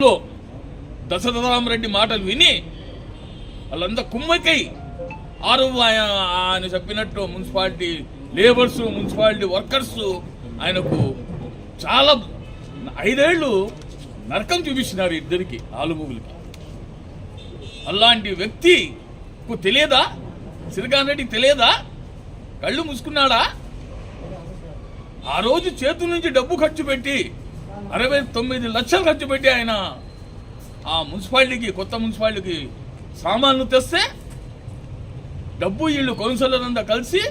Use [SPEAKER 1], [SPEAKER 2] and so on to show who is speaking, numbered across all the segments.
[SPEAKER 1] లో దశరథరామరెడ్డి మాటలు విని వాళ్ళంతా కుమ్మకై ఆరు ఆయన ఆయన చెప్పినట్టు మున్సిపాలిటీ లేబర్స్ మున్సిపాలిటీ వర్కర్స్ ఆయనకు చాలా ఐదేళ్ళు నరకం చూపించినారు ఇద్దరికి ఆలుమూగులకి. అలాంటి వ్యక్తికు తెలియదా? సిరిగాన్ రెడ్డికి తెలియదా? కళ్ళు మూసుకున్నాడా? ఆ రోజు చేతుల నుంచి డబ్బు ఖర్చు పెట్టి అరవై తొమ్మిది లక్షలు ఖర్చు పెట్టి ఆయన ఆ మున్సిపాలిటీకి కొత్త మున్సిపాలిటీకి సామాన్లు తెస్తే డబ్బు వీళ్ళు కౌన్సిలర్ అంతా కలిసి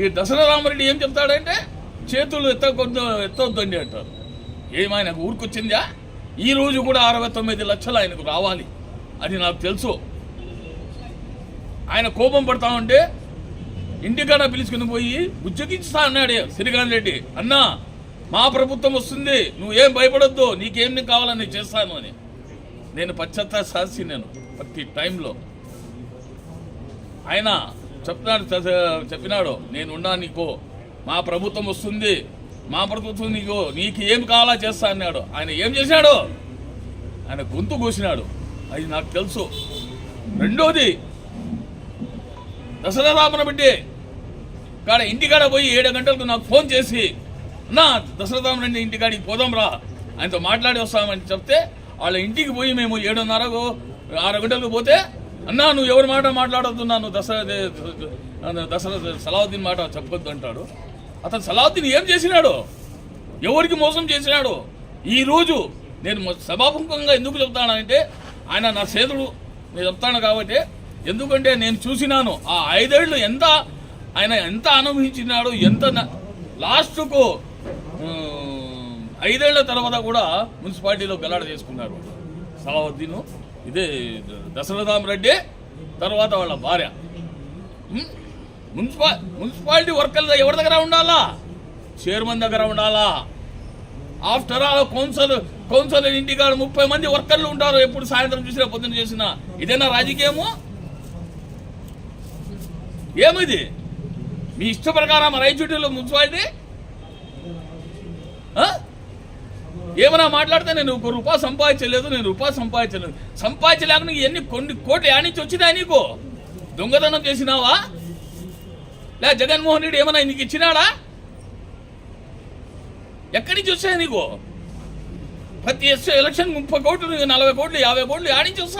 [SPEAKER 1] ఈ దసరా రామరెడ్డి ఏం చెప్తాడంటే చేతులు ఎత్తకొద్దు ఎత్తవద్దండి అంటారు. ఏమైనాకు ఊరికొచ్చిందా? ఈ రోజు కూడా అరవై తొమ్మిది లక్షలు ఆయనకు రావాలి. అది నాకు తెలుసు. ఆయన కోపం పడతా ఉంటే ఇంటికాడ పిలుచుకుని పోయి బుజ్జగించుతా అన్నాడు శ్రీకాంత్ రెడ్డి అన్నా మా ప్రభుత్వం వస్తుంది నువ్వేం భయపడొద్దు నీకేం కావాలని చేస్తాను అని. నేను పశ్చాత్త సాసి నేను ప్రతి టైంలో. ఆయన చెప్తున్నాడు చెప్పినాడు నేను ఉన్నా నీకో మా ప్రభుత్వం వస్తుంది మా ప్రభుత్వం నీకు నీకు ఏం కావాలా చేస్తా అన్నాడు. ఆయన ఏం చేశాడు? ఆయన గొంతు కోసినాడు. అది నాకు తెలుసు. రెండోది దసరా రామన కాడ ఇంటికాడ పోయి ఏడు గంటలకు నాకు ఫోన్ చేసి నా దశరథం రెడ్డి ఇంటికాడికి పోదాం రా. ఆయనతో మాట్లాడి వస్తామని చెప్తే వాళ్ళ ఇంటికి పోయి మేము ఏడున్నరకు ఆరు గంటలకు పోతే అన్నా నువ్వు ఎవరి మాట మాట్లాడొద్దు నన్ను దసరా దసరా సలావుద్దీన్ మాట చెప్పొద్దు అంటాడు. అతను సలావుద్దీన్ ఏం చేసినాడు? ఎవరికి మోసం చేసినాడు? ఈరోజు నేను సభాముఖంగా ఎందుకు చెప్తానంటే ఆయన నా సేతుడు నేను చెప్తాను కాబట్టి ఎందుకంటే నేను చూసినాను ఆ ఐదేళ్ళు ఎంత ఆయన ఎంత అనుభవించినాడు ఎంత న- లాస్ట్కు ఐదేళ్ళ తర్వాత కూడా మున్సిపాలిటీలో గలాడ చేసుకున్నారు. సలావుద్దీన్ ఇదే దశరథాం రెడ్డి తర్వాత వాళ్ళ భార్య. మున్సిపా మున్సిపాలిటీ వర్కర్లు ఎవరి దగ్గర ఉండాలా? చైర్మన్ దగ్గర ఉండాలా? ఆఫ్టర్ ఆల్ కౌన్సిల్ కౌన్సిల్ ఇంటికాడ ముప్పై మంది వర్కర్లు ఉంటారు. ఎప్పుడు సాయంత్రం చూసినా పొద్దున చేసినా. ఇదేనా రాజకీయము? ఏమిది? మీ ఇష్ట ప్రకారం రైచుటీలో మున్సిపాలిటీ ఆ? ఏమైనా మాట్లాడితే నేను ఒక రూపాయి సంపాదించలేదు నేను రూపాయి సంపాదించలేదు. సంపాదించలేక నీకు ఎన్ని కొన్ని కోట్లు యానించి వచ్చినాయి నీకు? దొంగతనం చేసినావా? లే జగన్మోహన్ రెడ్డి ఏమైనా నీకు ఇచ్చినాడా? ఎక్కడి నుంచి వచ్చాయి నీకు? ప్రతి ఎలక్షన్ ముప్పై కోట్లు నలభై కోట్లు యాభై కోట్లు యాడించి